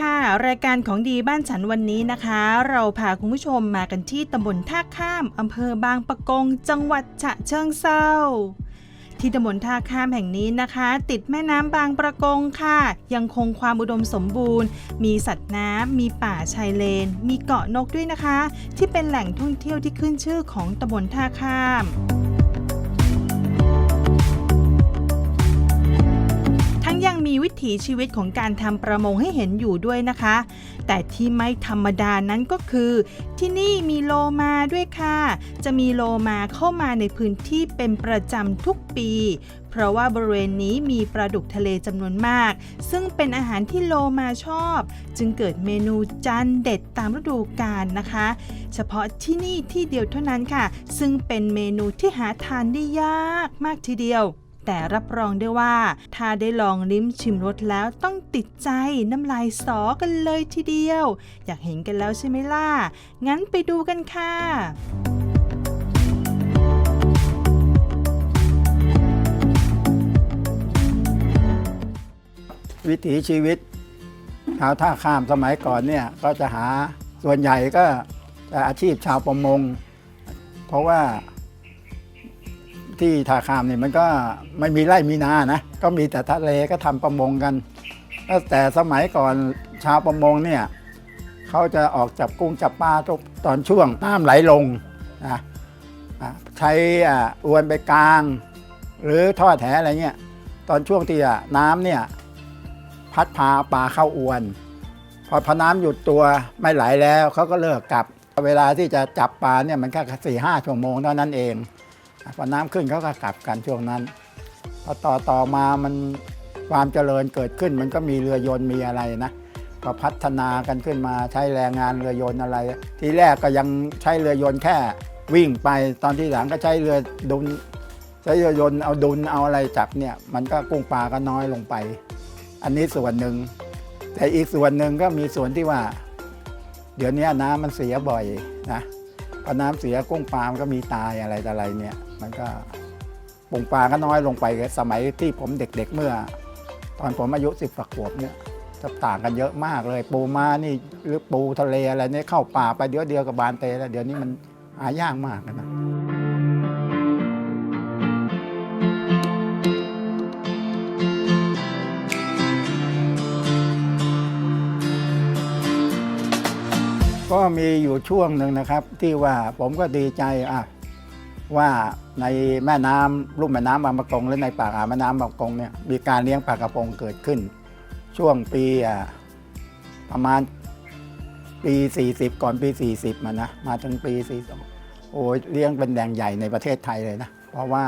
ค่ะ รายการของดีบ้านฉันวันนี้นะคะ เราพาคุณผู้ชมมากันที่ตำบลท่าข้ามอำเภอบางปะกง จังหวัดฉะเชิงเซาที่ตำบลท่าข้ามแห่งนี้นะคะ ติดแม่น้ำบางประกงค่ะ ยังคงความอุดมสมบูรณ์ มีสัตว์น้ำมีป่าชายเลน มีเกาะนกด้วยนะคะ ที่เป็นแหล่งท่องเที่ยวที่ขึ้นชื่อของตำบลท่าข้าม ทั้งยังมีวิถีชีวิตของการทำประมงให้เห็นอยู่ด้วยนะคะ แต่ที่ไม่ธรรมดานั้นก็คือ ที่นี่มีโลมาด้วยค่ะ จะมีโลมาเข้ามาในพื้นที่เป็นประจำทุกปี เพราะว่าบริเวณนี้มีปลาดุกทะเลจำนวนมาก ซึ่งเป็นอาหารที่โลมาชอบ จึงเกิดเมนูจานเด็ดตามฤดูกาลนะคะ เฉพาะที่นี่ที่เดียวเท่านั้นค่ะ ซึ่งเป็นเมนูที่หาทานได้ยากมากทีเดียว แต่รับรองได้ว่า ถ้าได้ลองลิ้มชิมรสแล้วต้องติดใจน้ำลายสอกันเลยทีเดียว อยากเห็นกันแล้วใช่ไหมล่ะ งั้นไปดูกันค่ะวิถีชีวิตชาวท่าข้ามสมัยก่อนเนี่ยก็จะหาส่วนใหญ่ก็จะอาชีพชาวประมง เพราะว่า ที่ท่าขามเนี่ยมันก็ไม่มีไร่มีนานะ ก็มีแต่ทะเลก็ทำประมงกัน แต่สมัยก่อนชาวประมงเนี่ยเขาจะออกจับกุ้งจับปลาทุกตอนช่วงน้ำไหลลงนะใช้อวนไปกลาง หรือทอดแหอะไรเงี้ยตอนช่วงที่น้ำเนี่ยพัดพาปลาเข้าอวน พอพอน้ำหยุดตัวไม่ไหลแล้วเขาก็เลิกกลับ เวลาที่จะจับปลาเนี่ยมันแค่สี่ห้าชั่วโมงเท่านั้นเอง พอน้ำขึ้นเขาก็กลับกันช่วงนั้นพอต่อต่อมามันความเจริญเกิดขึ้น มันก็มีเรือยนต์มีอะไรนะพอพัฒนากันขึ้นมาใช้แรงงานเรือยนต์อะไร ทีแรกก็ยังใช้เรือยนต์แค่วิ่งไปตอนที่หลังก็ใช้เรือดุนใช้เรือยนต์เอาดุนเอาอะไรจับเนี่ยมันก็กุ้งปลาก็น้อยลงไป อันนี้ส่วนหนึ่ง แต่อีกส่วนหนึ่งก็มีส่วนที่ว่า เดี๋ยวนี้น้ำมันเสียบ่อยนะพอน้ำเสียกุ้งปลามันก็มีตายอะไรต่ออะไรเนี่ย มันก็ปงปลาก็น้อยลงไป สมัยที่ผมเด็กๆเมื่อ ตอนผมอายุสิบขวบเนี่ยจะต่างกันเยอะมากเลย ปูมานี่หรือปูทะเลอะไรเนี่ยเข้าป่าไปเดี๋ยวเดียวกับบานเตแล้วเดี๋ยวนี้มันหายากมากนะก็มีอยู่ช่วงหนึ่งนะครับ ที่ว่าผมก็ดีใจอะ ว่าในแม่น้ำลุ่มแม่น้ำบางประกงและในปากอ่าวแม่น้ำบางประกงเนี่ยมีการเลี้ยงปลากระพงเกิดขึ้น ช่วงปีประมาณปี 40 ก่อนปี 40 มานะมาถึงปี42โอ้ยเลี้ยงเป็นแดงใหญ่ในประเทศไทยเลยนะ เพราะว่า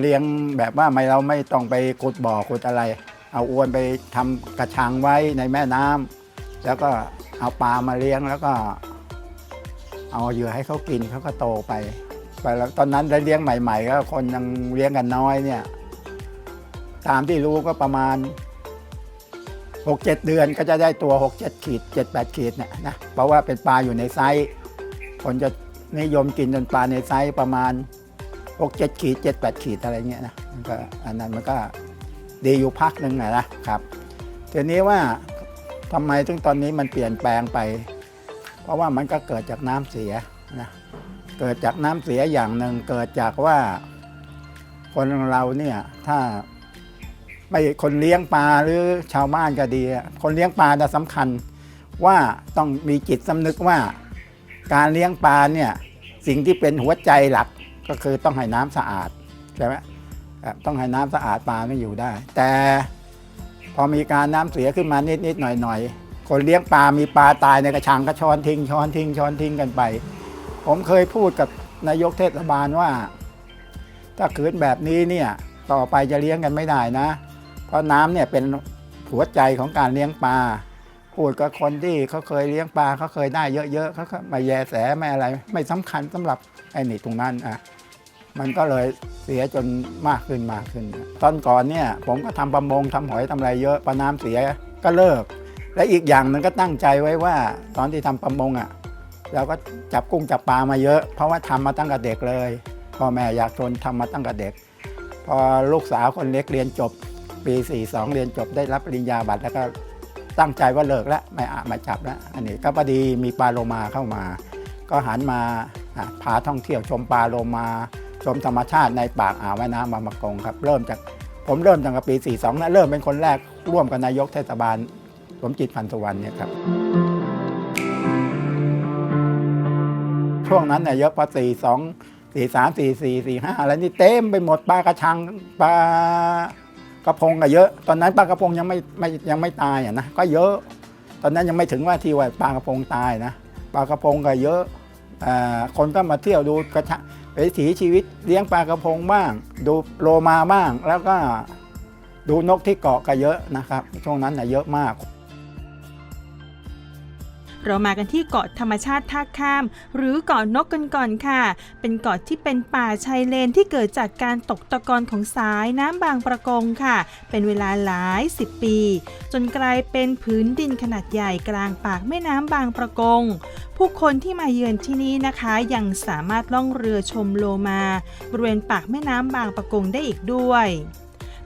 เลี้ยงแบบว่าไม่เราไม่ต้องไปขุดบ่อขุดอะไร เอาอวนไปทำกระชังไว้ในแม่น้ำแล้วก็เอาปลามาเลี้ยงแล้วก็ เอาเหยื่อให้เขากินเขาก็โตไปไปแล้วตอนนั้นได้เลี้ยงใหม่ ๆ ก็คนยังเลี้ยงกันน้อยเนี่ย ตามที่รู้ก็ประมาณ6-7เดือนก็จะได้ตัว6-7ขีด7-8ขีดเนี่ยนะเพราะว่าเป็นปลาอยู่ในไซส์คนจะนิยมกินจนปลาในไซส์ประมาณ6-7ขีด7-8ขีดอะไรเงี้ยนะมันก็อันนั้นมันก็ดีอยู่พักหนึ่งนะนะครับทีนี้ว่าทำไมถึงตอนนี้มันเปลี่ยนแปลงไป เพราะว่ามันก็เกิดจากน้ำเสียนะเกิดจากน้ำเสียอย่างหนึ่งเกิดจากว่าคนเราเนี่ยถ้าไม่คนเลี้ยงปลาหรือชาวบ้านก็ดี คนเลี้ยงปลาจะสำคัญว่าต้องมีจิตสำนึกว่า การเลี้ยงปลาเนี่ยสิ่งที่เป็นหัวใจหลักก็คือต้องให้น้ำสะอาดใช่ไหมต้องให้น้ำสะอาดปลาไม่อยู่ได้ แต่พอมีการน้ำเสียขึ้นมานิดนิดๆหน่อยหน่อยๆ คนเลี้ยงปลา มีปลาตายในกระชังก็ช้อนทิ้ง ช้อนทิ้ง ช้อนทิ้งกันไป ผมเคยพูดกับนายกเทศบาลว่า ถ้าขืนแบบนี้เนี่ยต่อไปจะเลี้ยงกันไม่ได้นะ เพราะน้ำเนี่ยเป็นหัวใจของการเลี้ยงปลาพูดกับคนที่เขาเคยเลี้ยงปลาเขาเคยได้เยอะๆเขาก็ไม่แยแสไม่อะไร ไม่สำคัญสำหรับไอ้นี่ตรงนั้นอะมันก็เลยเสียจนมากขึ้นมากขึ้น ตอนก่อนเนี่ยผมก็ทำประมงทำหอยทำอะไรเยอะพอน้ำเสียก็เลิก และอีกอย่างหนึงก็ตั้งใจไว้ว่าตอนที่ทำประมงอะเราก็จับกุ้งจับปลามาเยอะ เพราะว่าทำมาตั้งแต่เด็กเลยพ่อแม่อยากชวนทำมาตั้งแต่เด็ก พอลูกสาวคนเล็กเรียนจบ ปี 42 เรียนจบได้รับปริญญาบัตรแล้วก็ตั้งใจว่าเลิกแล้วไม่อามาจับแล้วอันนี้ก็พอดีมีปลาโลมาเข้ามา ก็หันมาพาท่องเที่ยวชมปลาโลมา ชมธรรมชาติในปากอ่าวแม่น้ำบางประกงครับเริ่มจากผมเริ่มตั้งแต่ปี 42นะเริ่มเป็นคนแรกร่วมกับนายกเทศบาล สมจิตพันธ์สุวรรณเนี่ยครับช่วงนั้นเนี่ยเยอะพอสี่สองสี่สามสี่สี่สี่ห้าอะไรนี่เต็มไปหมดปลากระชังปลากระพงก็เยอะ ตอนนั้นปลากระพงยังไม่ไม่ยังไม่ตายอะนะก็เยอะ ตอนนั้นยังไม่ถึงว่าที่ว่าปลากระพงตายนะปลากระพงก็เยอะคนก็มาเที่ยวดูกระชังวิถีชีวิตเลี้ยงปลากระพงบ้าง ดูโลมาบ้างแล้วก็ดูนกที่เกาะก็เยอะนะครับช่วงนั้นน่ะเยอะมาก เรามากันที่เกาะธรรมชาติท่าข้าม หรือเกาะนกกันก่อนค่ะ เป็นเกาะที่เป็นป่าชายเลนที่เกิดจากการตกตะกอนของสายน้ำบางประกงค่ะ เป็นเวลาหลายสิบปี จนกลายเป็นพื้นดินขนาดใหญ่กลางปากแม่น้ำบางประกง ผู้คนที่มาเยือนที่นี้นะคะ ยังสามารถล่องเรือชมโลมา บริเวณปากแม่น้ำบางประกงได้อีกด้วย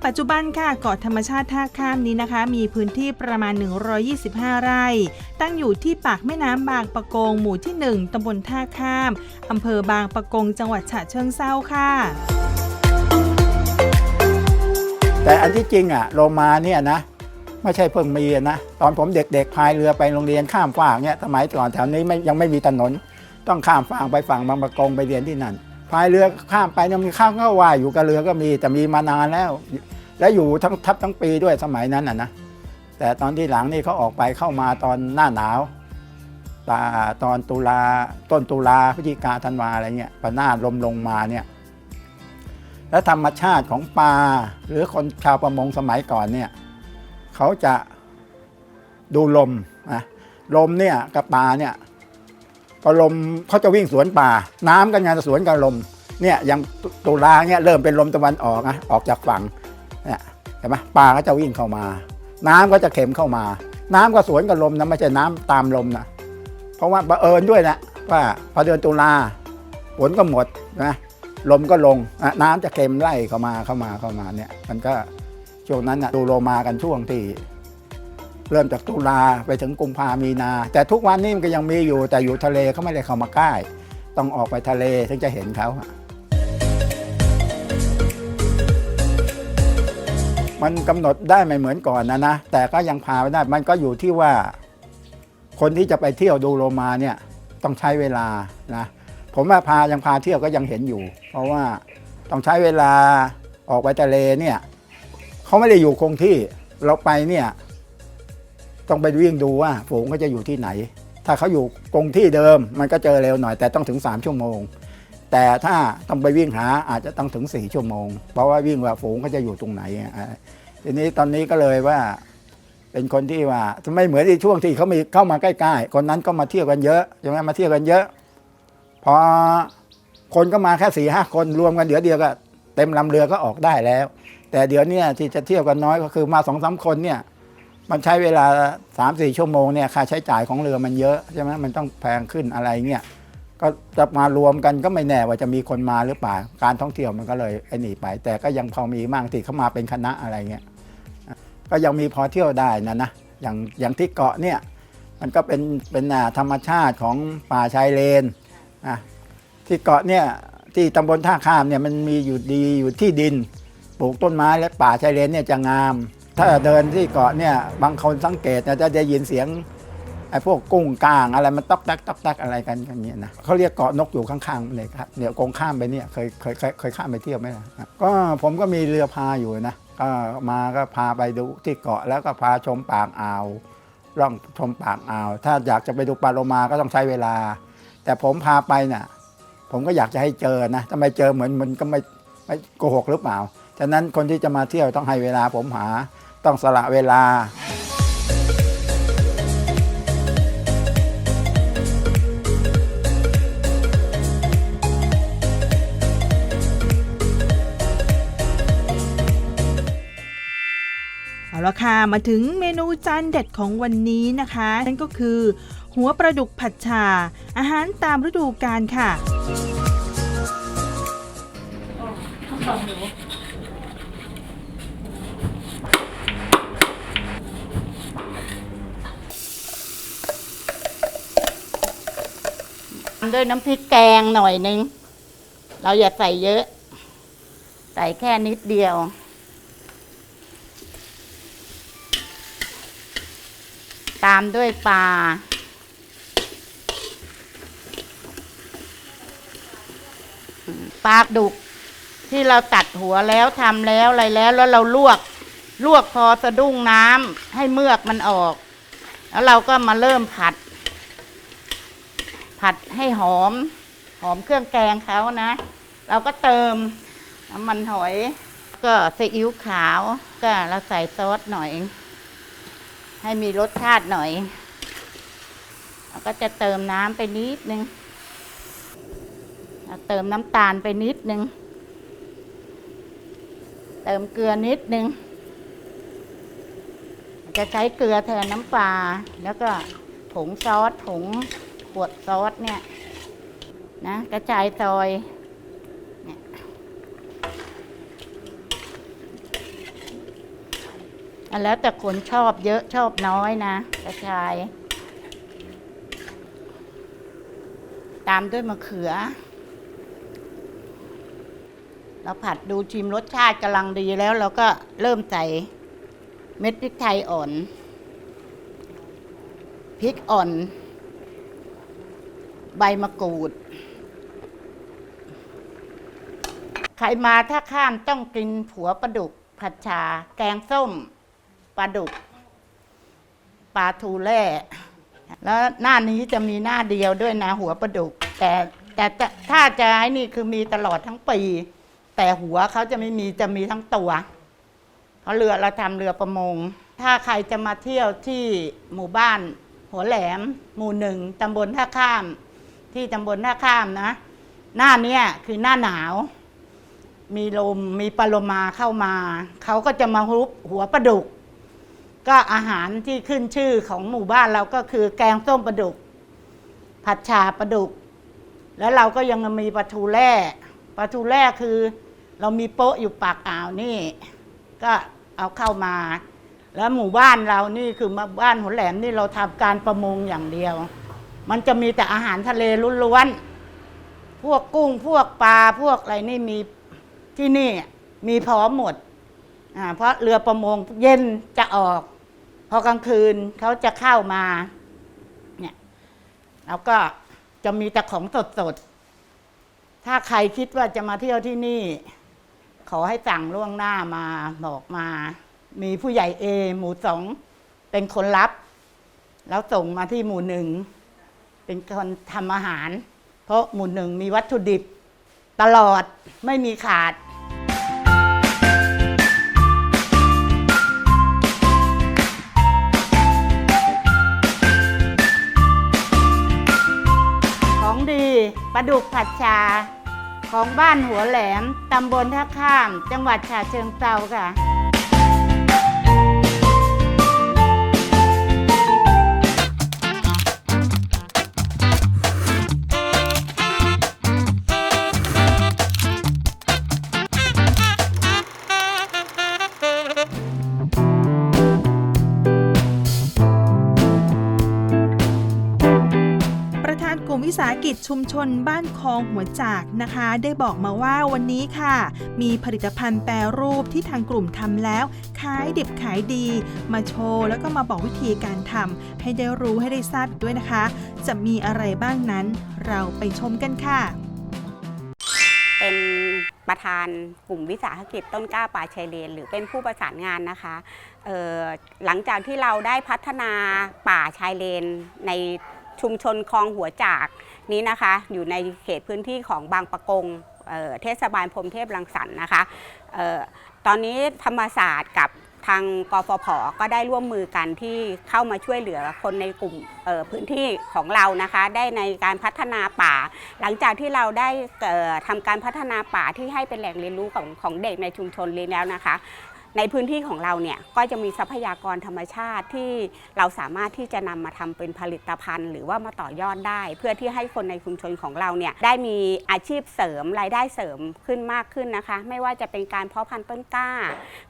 ปัจจุบันค่ะเกาะธรรมชาติท่าข้ามนี้นะคะ มีพื้นที่ประมาณ 125 ไร่ ตั้งอยู่ที่ปากแม่น้ำบางปะกง หมู่ที่ 1ตำบลท่าข้าม อำเภอบางปะกง จังหวัดฉะเชิงเซาค่ะ แต่อันที่จริงอะโลมาเนี่ยนะ ไม่ใช่เพิ่งมีอะนะ ตอนผมเด็กๆพายเรือไปโรงเรียนข้ามฝั่งเนี่ยสมัยก่อนแถวนี้ไม่ยังไม่มีถนน ต้องข้ามฝั่งไปฝั่งบางประกงไปเรียนที่นั่น พายเรือข้ามไปเนี่ยมีข้ามก็ว่ายอยู่กับเรือก็มีแต่มีมานานแล้ว และอยู่ทั้งทับทั้งปีด้วยสมัยนั้นอะนะแต่ตอนที่หลังนี่เขาออกไปเข้ามาตอนหน้าหนาวตาตอนตุลาต้นตุลาพฤศจิกาธันวาอะไรเงี้ยปะหน้าลมลงมาเนี่ยและธรรมชาติของปลาหรือคนชาวประมงสมัยก่อนเนี่ยเขาจะดูลมนะลมเนี่ยกับปลาเนี่ย พอลมเขาจะวิ่งสวนป่า น้ำกันงานสวนกับลมเนี่ยอย่างตุลาเนี่ยเริ่มเป็นลมตะวันออกนะออกจากฝั่งเนี่ยเห็นไหมปลาก็จะวิ่งเข้ามา น้ำก็จะเข็มเข้ามา น้ำก็สวนกับลมนะไม่ใช่น้ำตามลมนะเพราะว่าบังเอิญด้วยนะว่าพอเดือนตุลาฝนก็หมดนะลมก็ลงอะน้ำจะเค็มไล่เข้ามาเข้ามาเข้ามาเนี่ยมันก็ช่วงนั้นนะดูโลมากันช่วงที่ เริ่มจากตุลาไปถึงกุมภามีนา แต่ทุกวันนี้มันก็ยังมีอยู่แต่อยู่ทะเลเขาไม่ได้เข้ามาใกล้ ต้องออกไปทะเลถึงจะเห็นเขามันกำหนดได้ไม่เหมือนก่อนนะนะ แต่ก็ยังพาไปได้ มันก็อยู่ที่ว่า คนที่จะไปเที่ยวดูโลมาเนี่ยต้องใช้เวลานะ ผมว่าพายังพาเที่ยวก็ยังเห็นอยู่ เพราะว่าต้องใช้เวลาออกไปทะเลเนี่ยเขาไม่ได้อยู่คงที่เราไปเนี่ย ต้องไปวิ่งดูว่าฝูงเขาจะอยู่ที่ไหน ถ้าเขาอยู่คงที่เดิมมันก็เจอเร็วหน่อย แต่ต้องถึง 3 ชั่วโมง แต่ถ้าต้องไปวิ่งหาอาจจะต้องถึง 4 ชั่วโมง เพราะว่าวิ่งว่าฝูงเขาจะอยู่ตรงไหนอะอ่าทีนี้ตอนนี้ก็เลยว่าเป็นคนที่ว่าไม่เหมือนที่ช่วงที่เขามีเข้ามาใกล้ๆ คนนั้นก็มาเที่ยวกันเยอะใช่ไหมมาเที่ยวกันเยอะ พอคนก็มาแค่สี่ห้าคนรวมกันเดี๋ยวเดียวก็เต็มลำเรือก็ออกได้แล้ว แต่เดี๋ยวนี้ที่จะเที่ยวกันน้อยก็คือมาสองสามคนเนี่ย มันใช้เวลา3ามสี่ชั่วโมงเนี่ยค่าใช้จ่ายของเรือมันเยอะใช่ไหมมันต้องแพงขึ้นอะไรเงี้ยก็จะมารวมกันก็ไม่แน่ว่าจะมีคนมาหรือเปล่าการท่องเที่ยวมันก็เลยไอ้หนีไป แต่ก็ยังพอมีมั่งที่เข้ามาเป็นคณะอะไรเงี้ยก็ยังมีพอเที่ยวได้นะนะอย่างอย่างที่เกาะเนี่ยมันก็เป็นเป็นธรรมชาติของป่าชายเลนอะที่เกาะเนี่ยที่ตำบลท่าข้ามเนี่ยมันมีอยู่ดีอยู่ที่ดิน ปลูกต้นไม้และป่าชายเลนเนี่ยจะงาม ถ้าเดินที่เกาะเนี่ยบางคนสังเกตเนี่ยจะได้ยินเสียงไอ้พวกกุ้งกลางอะไรมันตอกแตกตอกแตกอะไรกันอย่างเงี้ยนะเขาเรียกเกาะนกอยู่ข้างๆเลยครับเดี๋ยวกงข้ามไปเนี่ยเคยเคยเคยเคยข้ามไปเที่ยวไหมล่ะก็ผมก็มีเรือพาอยู่นะก็มาก็พาไปดูที่เกาะแล้วก็พาชมปากอ่าวร่องชมปากอ่าว ถ้าอยากจะไปดูปลาโลมาก็ต้องใช้เวลา แต่ผมพาไปน่ะผมก็อยากจะให้เจอนะถ้าไมเจอเหมือนมันก็ไม่ไม่โกหกหรือเปล่าฉะนั้นคนที่จะมาเที่ยวต้องให้เวลาผมหา ต้องสละเวลา เอาละค่ะ มาถึงเมนูจานเด็ดของวันนี้นะคะ นั่นก็คือ หัวปลาดุกผัดชา อาหารตามฤดูกาลค่ะ ด้วยน้ำพริกแกงหน่อยนึง เราอย่าใส่เยอะ ใส่แค่นิดเดียว ตามด้วยปลาปลาดุกที่เราตัดหัวแล้วทำแล้วอะไรแล้ว แล้วเราลวก ลวกพอสะดุ้งน้ำให้เมือกมันออก แล้วเราก็มาเริ่มผัด ผัดให้หอม หอมเครื่องแกงเขานะ เราก็เติมน้ำมันหอย ก็ซีอิ๊วขาวก็เราใส่ซอสหน่อย ให้มีรสชาติหน่อยแล้วก็จะเติมน้ำไปนิดนึงเราเติมน้ำตาลไปนิดนึง เติมเกลือนิดนึง จะใช้เกลือแทนน้ำปลาแล้วก็ผงซอสผง ขวดซอสเนี่ยนะกระจายซอยเนี่ยอันแล้วแต่คนชอบเยอะชอบน้อยนะ กระจาย ตามด้วยมะเขือ เราผัดดูชิมรสชาติกำลังดีแล้วเราก็เริ่มใส่เม็ดพริกไทยอ่อนพริกอ่อน ใบมะกรูด ใครมาถ้าข้ามต้องกินผัวปลาดุกผัดชา แกงส้มปลาดุกปลาทูแร่แล้วหน้านี้จะมีหน้าเดียวด้วยนะหัวปลาดุก แต่แต่ถ้าจะไอ้นี่คือมีตลอดทั้งปี แต่หัวเขาจะไม่มีจะมีทั้งตัวเพราะเรือเราทำเรือประมง ถ้าใครจะมาเที่ยวที่หมู่บ้านหัวแหลม หมู่หนึ่งตำบลท่าข้าม ที่ตำบลท่าข้ามนะ หน้าเนี้ยคือหน้าหนาว มีลมมีปลาลมาเข้ามา เขาก็จะมาฮุบหัวปลาดุก ก็อาหารที่ขึ้นชื่อของหมู่บ้านเราก็คือแกงส้มปลาดุก ผัดชาปลาดุก แล้วเราก็ยังมีปลาทูแร่ปลาทูแร่คือ เรามีโป๊ะอยู่ปากอ่าวนี่ ก็เอาเข้ามาแล้วหมู่บ้านเรานี่คือมาบ้านหัวแหลมนี่เราทำการประมงอย่างเดียว มันจะมีแต่อาหารทะเลล้วนๆพวกกุ้งพวกปลาพวกอะไรนี่มีที่นี่มีพร้อมหมดเพราะเรือประมงเย็นจะออก พอกลางคืนเขาจะเข้ามาเนี่ยแล้วก็จะมีแต่ของสดๆ ถ้าใครคิดว่าจะมาเที่ยวที่นี่ ขอให้สั่งล่วงหน้ามาบอกมา มีผู้ใหญ่เอหมู่สองเป็นคนรับ แล้วส่งมาที่หมู่หนึ่ง เป็นคนทำอาหาร เพราะหมู่หนึ่งมีวัตถุดิบ ตลอดไม่มีขาด ของดีปลาดุกผัดชา ของบ้านหัวแหลมตำบลท่าข้าม จังหวัดฉะเชิงเทราค่ะ ชุมชนบ้านคลองหัวจากนะคะ ได้บอกมาว่าวันนี้ค่ะ มีผลิตภัณฑ์แปรรูปที่ทางกลุ่มทำแล้วขายดิบขายดี มาโชว์แล้วก็มาบอกวิธีการทำให้ได้รู้ให้ได้ทราบด้วยนะคะ จะมีอะไรบ้างนั้นเราไปชมกันค่ะ เป็นประธานกลุ่มวิสาหกิจต้นกล้าป่าชายเลน หรือเป็นผู้ประสานงานนะคะหลังจากที่เราได้พัฒนาป่าชายเลนในชุมชนคลองหัวจาก นี้นะคะอยู่ในเขตพื้นที่ของบางปะกงเเทศบาลพรมเทพรังสรรค์นะคะออตอนนี้ธรรมศาสตร์กับทางกฟผก็ได้ร่วมมือกันที่เข้ามาช่วยเหลือคนในกลุ่มพื้นที่ของเรานะคะ ได้ในการพัฒนาป่า หลังจากที่เราได้เอ่อทำการพัฒนาป่าที่ให้เป็นแหล่งเรียนรู้ของของเด็กในชุมชนเรียนแล้วนะคะ ในพื้นที่ของเราเนี่ยก็จะมีทรัพยากรธรรมชาติที่เราสามารถที่จะนำมาทำเป็นผลิตภัณฑ์ หรือว่ามาต่อยอดได้ เพื่อที่ให้คนในชุมชนของเราเนี่ยได้มีอาชีพเสริมรายได้เสริมขึ้นมากขึ้นนะคะ ไม่ว่าจะเป็นการเพาะพันธุ์ต้นกล้า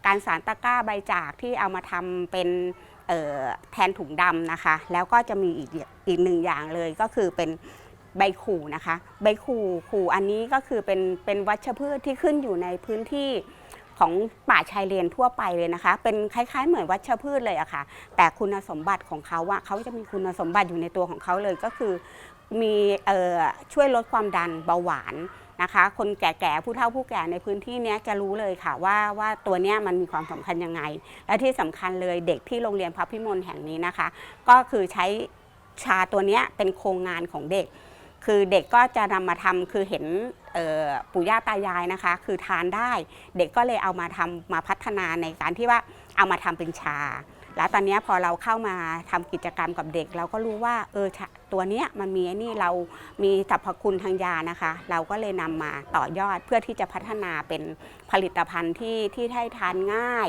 การสารตะกร้าใบจากที่เอามาทำเป็นแทนถุงดำนะคะ แล้วก็จะมีอีกอีกหนึ่งอย่างเลยก็คือเป็นใบขู่นะคะ ใบขู่ขู่อันนี้ก็คือเป็นเป็นวัชพืชที่ขึ้นอยู่ในพื้นที่ ของป่าชายเลนทั่วไปเลยนะคะ เป็นคล้าย ๆ เหมือนวัชพืชเลยอะค่ะ แต่คุณสมบัติของเขาอะเขาจะมีคุณสมบัติอยู่ในตัวของเขาเลยก็คือ มีเอ่อช่วยลดความดันเบาหวานนะคะ คนแก่ๆผู้เฒ่าผู้แก่ในพื้นที่เนี้ยจะรู้เลยค่ะว่าว่าตัวเนี้ยมันมีความสำคัญยังไง และที่สำคัญเลยเด็กที่โรงเรียนพระพิมลแห่งนี้นะคะ ก็คือใช้ชาตัวเนี้ยเป็นโครงงานของเด็ก คือเด็กก็จะนำมาทำคือเห็นปู่ย่าตายายนะคะ คือทานได้ เด็กก็เลยเอามาทำมาพัฒนาในการที่ว่าเอามาทำเป็นชา แล้วตอนนี้พอเราเข้ามาทำกิจกรรมกับเด็ก เราก็รู้ว่าเออตัวเนี้ยมันมีนี่เรามีสรรพคุณทางยานะคะ เราก็เลยนำมาต่อยอดเพื่อที่จะพัฒนาเป็นผลิตภัณฑ์ที่ที่ให้ทานง่าย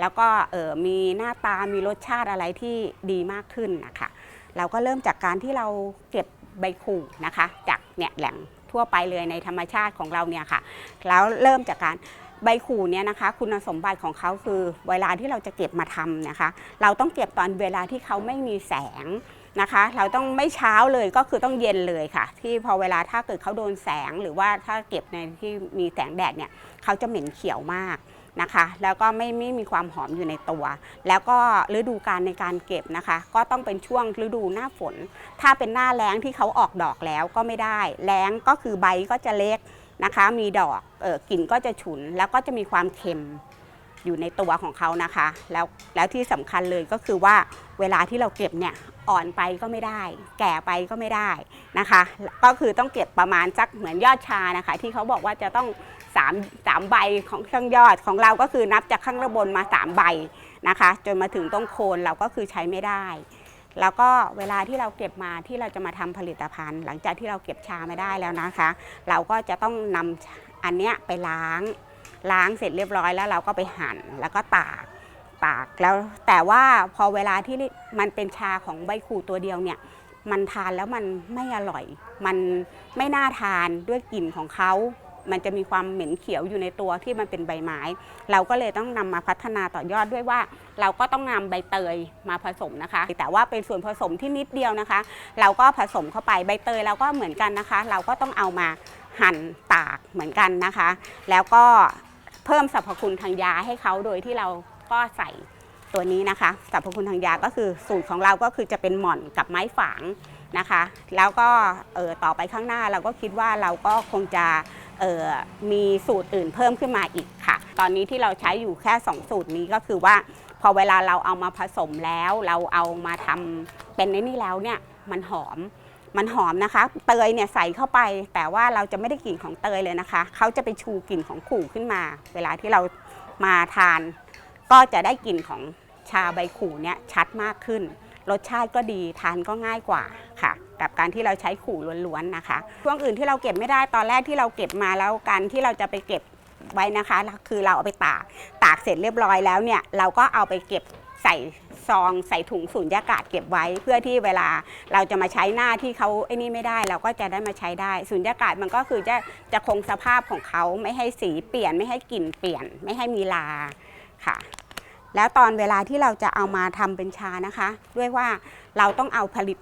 แล้วก็เออมีหน้าตามีรสชาติอะไรที่ดีมากขึ้นนะคะเราก็เริ่มจากการที่เราเก็บ ใบขู่นะคะ จากเนี่ยแหล่งทั่วไปเลยในธรรมชาติของเราเนี่ยค่ะ แล้วเริ่มจากการใบขู่เนี่ยนะคะ คุณสมบัติของเขาคือเวลาที่เราจะเก็บมาทำนะคะ เราต้องเก็บตอนเวลาที่เขาไม่มีแสงนะคะ เราต้องไม่เช้าเลยก็คือต้องเย็นเลยค่ะ ที่พอเวลาถ้าเกิดเขาโดนแสงหรือว่าถ้าเก็บในที่มีแสงแดดเนี่ยเขาจะเหม็นเขียวมาก นะคะ แล้วก็ไม่ไม่มีความหอมอยู่ในตัว แล้วก็ฤดูการในการเก็บนะคะ ก็ต้องเป็นช่วงฤดูหน้าฝน ถ้าเป็นหน้าแล้งที่เขาออกดอกแล้วก็ไม่ได้แล้งก็คือใบก็จะเล็กนะคะ มีดอกออกลิ่นก็จะฉุนแล้วก็จะมีความเค็ม อยู่ในตัวของเขานะคะ แล้วแล้วที่สำคัญเลยก็คือว่าเวลาที่เราเก็บเนี่ยอ่อนไปก็ไม่ได้ แก่ไปก็ไม่ได้นะคะ ก็คือต้องเก็บประมาณสักเหมือนยอดชานะคะ ที่เขาบอกว่าจะต้องสามสามใบของข้างยอดของเราก็คือนับจากข้างระบนมาสามใบนะคะ จนมาถึงต้นโคนเราก็คือใช้ไม่ได้ แล้วก็เวลาที่เราเก็บมาที่เราจะมาทำผลิตภัณฑ์ หลังจากที่เราเก็บชาไม่ได้แล้วนะคะ เราก็จะต้องนำอันเนี้ยไปล้าง ล้างเสร็จเรียบร้อยแล้วเราก็ไปหั่นแล้วก็ตากตากแล้วแต่ว่าพอเวลาที่มันเป็นชาของใบขู่ตัวเดียวเนี่ยมันทานแล้วมันไม่อร่อย มันไม่น่าทานด้วยกลิ่นของเขามันจะมีความเหม็นเขียวอยู่ในตัวที่มันเป็นใบไม้ เราก็เลยต้องนำมาพัฒนาต่อยอดด้วยว่า เราก็ต้องนำใบเตยมาผสมนะคะ แต่ว่าเป็นส่วนผสมที่นิดเดียวนะคะ เราก็ผสมเข้าไปใบเตยเราก็เหมือนกันนะคะ เราก็ต้องเอามาหั่นตากเหมือนกันนะคะ แล้วก็ เพิ่มสรรพคุณทางยาให้เขาโดยที่เราก็ใส่ตัวนี้นะคะสรรพคุณทางยาก็คือสูตรของเราก็คือจะเป็นหม่อนกับไม้ฝางนะคะ แล้วก็เออต่อไปข้างหน้าเราก็คิดว่าเราก็คงจะเออมีสูตรอื่นเพิ่มขึ้นมาอีกค่ะ ตอนนี้ที่เราใช้อยู่แค่ 2 สูตรนี้ก็คือว่า พอเวลาเราเอามาผสมแล้ว เราเอามาทำเป็นในนี่แล้วเนี่ยมันหอม มันหอมนะคะ เตยเนี่ยใส่เข้าไป แต่ว่าเราจะไม่ได้กลิ่นของเตยเลยนะคะ เขาจะไปชูกลิ่นของขู่ขึ้นมา เวลาที่เรามาทาน ก็จะได้กลิ่นของชาใบขู่เนี่ยชัดมากขึ้น รสชาติก็ดีทานก็ง่ายกว่าค่ะ กับการที่เราใช้ขู่ล้วนๆนะคะ ช่วงอื่นที่เราเก็บไม่ได้ตอนแรกที่เราเก็บมาแล้วการที่เราจะไปเก็บไว้นะคะ คือเราเอาไปตากตากเสร็จเรียบร้อยแล้วเนี่ยเราก็เอาไปเก็บใส่ ซองใส่ถุงสูญญากาศเก็บไว้ เพื่อที่เวลาเราจะมาใช้หน้าที่เขาไอ้นี่ไม่ได้ เราก็จะได้มาใช้ได้สูญญากาศมันก็คือจะจะคงสภาพของเขาไม่ให้สีเปลี่ยนไม่ให้กลิ่นเปลี่ยน ไม่ให้มีลาค่ะ แล้วตอนเวลาที่เราจะเอามาทำเป็นชานะคะ ด้วยว่าเราต้องเอาผลิต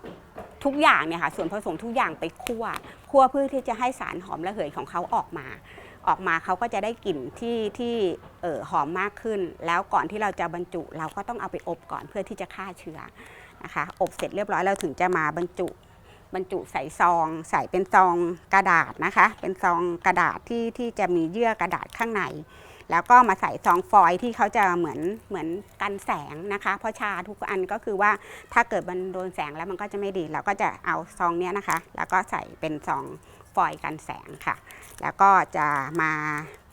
ทุกอย่างเนี่ยค่ะส่วนผสมทุกอย่างไปคั่วคั่วเพื่อที่จะให้สารหอมระเหยของเขาออกมา ออกมาเขาก็จะได้กลิ่นที่ที่ออหอมมากขึ้น แล้วก่อนที่เราจะบรรจุ เราก็ต้องเอาไปอบก่อนเพื่อที่จะฆ่าเชื้อนะคะอบเสร็จเรียบร้อยเราถึงจะมาบรรจุ บรรจุใส่ซอง ใส่เป็นซองกระดาษนะคะ เป็นซองกระดาษที่ที่จะมีเยื่อกระดาษข้างใน แล้วก็มาใส่ซองฟอยล์ที่เขาจะเหมือนเหมือนกันแสงนะคะ เพราะชาทุกอันก็คือว่าถ้าเกิดมันโดนแสงแล้วมันก็จะไม่ดี เราก็จะเอาซองเนี้ยนะคะ แล้วก็ใส่เป็นซอง ฟอยล์กันแสงค่ะ แล้วก็จะมา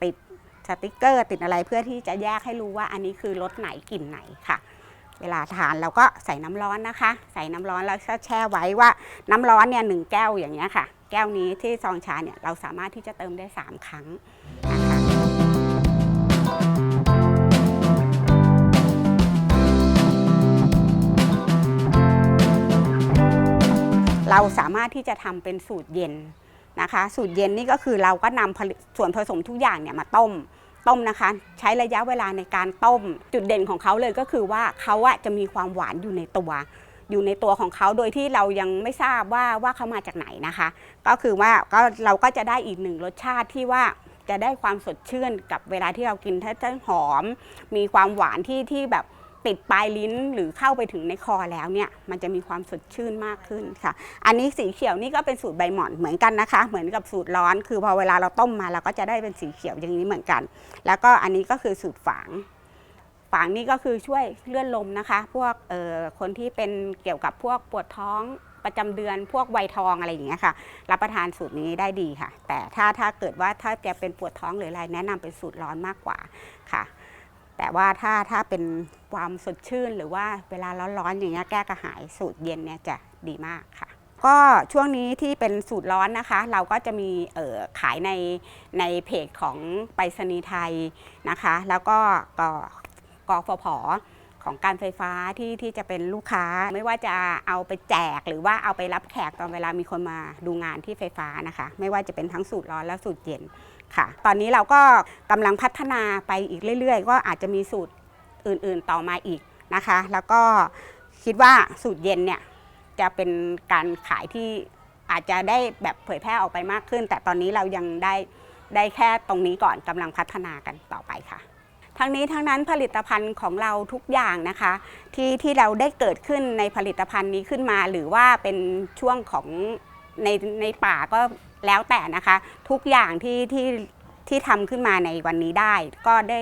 ติดสติกเกอร์ ติดอะไรเพื่อที่จะแยกให้รู้ว่าอันนี้คือรสไหนกลิ่นไหนค่ะ เวลาทานเราก็ใส่น้ำร้อนนะคะ ใส่น้ำร้อนแล้วก็แช่ไว้ว่าน้ำร้อนเนี่ยหแก้วอย่างเงี้ยค่ะ แก้วนี้ที่ซองชาเนี่ยเราสามารถที่จะเติมได้ 3 ครั้งเราสามารถที่จะทำเป็นสูตรเย็น นะคะ สูตรเย็นนี่ก็คือเราก็นำส่วนผสมทุกอย่างเนี่ยมาต้มต้มนะคะ ใช้ระยะเวลาในการต้ม จุดเด่นของเขาเลยก็คือว่าเขาอะจะมีความหวานอยู่ในตัว อยู่ในตัวของเขาโดยที่เรายังไม่ทราบว่าว่าเขามาจากไหนนะคะ ก็คือว่าก็เราก็จะได้อีกหนึ่งรสชาติที่ว่าจะได้ความสดชื่นกับเวลาที่เรากินถ้าจะหอม มีความหวานที่ที่แบบ ติดปลายลิ้นหรือเข้าไปถึงในคอแล้วเนี่ยมันจะมีความสดชื่นมากขึ้นค่ะ อันนี้สีเขียวนี่ก็เป็นสูตรใบหม่อนเหมือนกันนะคะ เหมือนกับสูตรร้อน คือพอเวลาเราต้มมาเราก็จะได้เป็นสีเขียวอย่างนี้เหมือนกัน แล้วก็อันนี้ก็คือสูตรฝางฝางนี่ก็คือช่วยเลื่อนลมนะคะ พวกเอ่อคนที่เป็นเกี่ยวกับพวกปวดท้องประจำเดือนพวกไวยทองอะไรอย่างเงี้ยค่ะ รับประทานสูตรนี้ได้ดีค่ะ แต่ถ้าถ้าเกิดว่าถ้าจะเป็นปวดท้องหรืออะไรแนะนำเป็นสูตรร้อนมากกว่าค่ะ แต่ว่าถ้าถ้าเป็น ความสดชื่น หรือว่าเวลาร้อนๆอย่างเงี้ยแก้กระหายสูตรเย็นเนี่ยจะดีมากค่ะ ก็ช่วงนี้ที่เป็นสูตรร้อนนะคะ เราก็จะมีออขายในในเพจของไปรษณีย์ไทยนะคะ แล้วก็กกฟผของการไฟฟ้าที่ที่จะเป็นลูกค้า ไม่ว่าจะเอาไปแจกหรือว่าเอาไปรับแขกตอนเวลามีคนมาดูงานที่ไฟฟ้านะคะ ไม่ว่าจะเป็นทั้งสูตรร้อนและสูตรเย็นค่ะ ตอนนี้เราก็กำลังพัฒนาไปอีกเรื่อย ๆ ก็อาจจะมีสูตร อื่นๆต่อมาอีกนะคะ แล้วก็คิดว่าสูตรเย็นเนี่ยจะเป็นการขายที่อาจจะได้แบบเผยแพร่ออกไปมากขึ้น แต่ตอนนี้เรายังได้ได้แค่ตรงนี้ก่อนกำลังพัฒนากันต่อไปค่ะ ทั้งนี้ทั้งนั้นผลิตภัณฑ์ของเราทุกอย่างนะคะ ที่ที่เราได้เกิดขึ้นในผลิตภัณฑ์นี้ขึ้นมา หรือว่าเป็นช่วงของในในป่าก็แล้วแต่นะคะ ทุกอย่างที่ที่ที่ทำขึ้นมาในวันนี้ได้ ก็ได้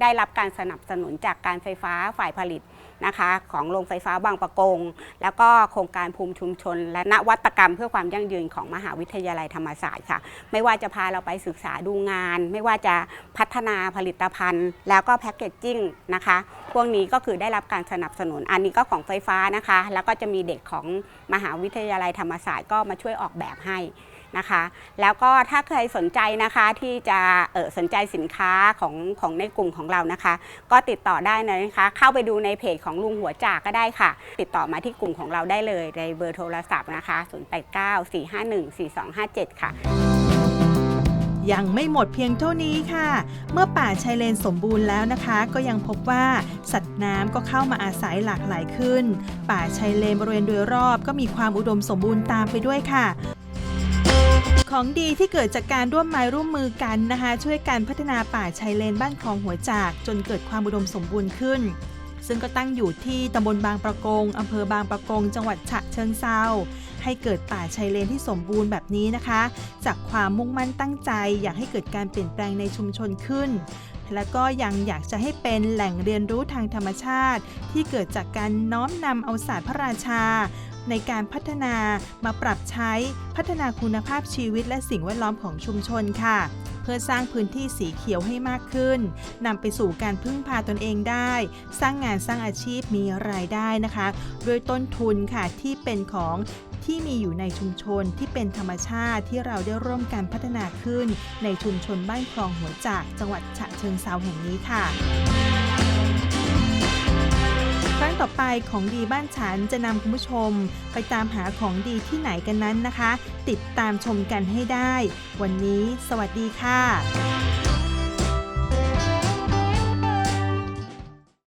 ได้รับการสนับสนุนจากการไฟฟ้าฝ่ายผลิตนะคะของโรงไฟฟ้าบางประกง แล้วก็โครงการภูมิชุมชน และนวัตกรรมเพื่อความยั่งยืนของมหาวิทยาลัยธรรมศาสตร์ค่ะ ไม่ว่าจะพาเราไปศึกษาดูงาน ไม่ว่าจะพัฒนาผลิตภัณฑ์ แล้วก็แพ็กเกจจิ้งนะคะ พวกนี้ก็คือได้รับการสนับสนุนอันนี้ก็ของไฟฟ้านะคะ แล้วก็จะมีเด็กของมหาวิทยาลัยธรรมศาสตร์ก็มาช่วยออกแบบให้ นะคะ แล้วก็ถ้าใครสนใจนะคะที่จะเออสนใจสินค้าของของในกลุ่มของเรานะคะ ก็ติดต่อได้นะคะ เข้าไปดูในเพจของลุงหัวจากก็ได้ค่ะ ติดต่อมาที่กลุ่มของเราได้เลยในเบอร์โทรศัพท์นะคะ 0894514257 ค่ะยังไม่หมดเพียงเท่านี้ค่ะ เมื่อป่าชายเลนสมบูรณ์แล้วนะคะ ก็ยังพบว่าสัตว์น้ำก็เข้ามาอาศัยหลากหลายขึ้น ป่าชายเลนบริเวณโดยรอบก็มีความอุดมสมบูรณ์ตามไปด้วยค่ะ ของดีที่เกิดจากการร่วมไม้ร่วมมือกันนะคะ ช่วยการพัฒนาป่าชายเลนบ้านคลองหัวจาก จนเกิดความอุดมสมบูรณ์ขึ้น ซึ่งก็ตั้งอยู่ที่ตำบลบางประกงอำเภอบางประกง จังหวัดฉะเชิงเซาให้เกิดป่าชายเลนที่สมบูรณ์แบบนี้นะคะ จากความมุ่งมั่นตั้งใจ อยากให้เกิดการเปลี่ยนแปลงในชุมชนขึ้น และก็ยังอยากจะให้เป็นแหล่งเรียนรู้ทางธรรมชาติ ที่เกิดจากการน้อมนำเอาศาสตร์พระราชา ในการพัฒนามาปรับใช้พัฒนาคุณภาพชีวิตและสิ่งแวดล้อมของชุมชนค่ะเพื่อสร้างพื้นที่สีเขียวให้มากขึ้นนำไปสู่การพึ่งพาตนเองได้ สร้างงานสร้างอาชีพมีรายได้นะคะ โดยต้นทุนค่ะที่เป็นของ ที่มีอยู่ในชุมชนที่เป็นธรรมชาติที่เราได้ร่วมกันพัฒนาขึ้น ในชุมชนบ้านคลองหัวจาก จังหวัดฉะเชิงเซาแห่งนี้ค่ะครั้งต่อไปของดีบ้านฉันจะนำคุณผู้ชม ไปตามหาของดีที่ไหนกันนั้นนะคะ ติดตามชมกันให้ได้ วันนี้ สวัสดีค่ะ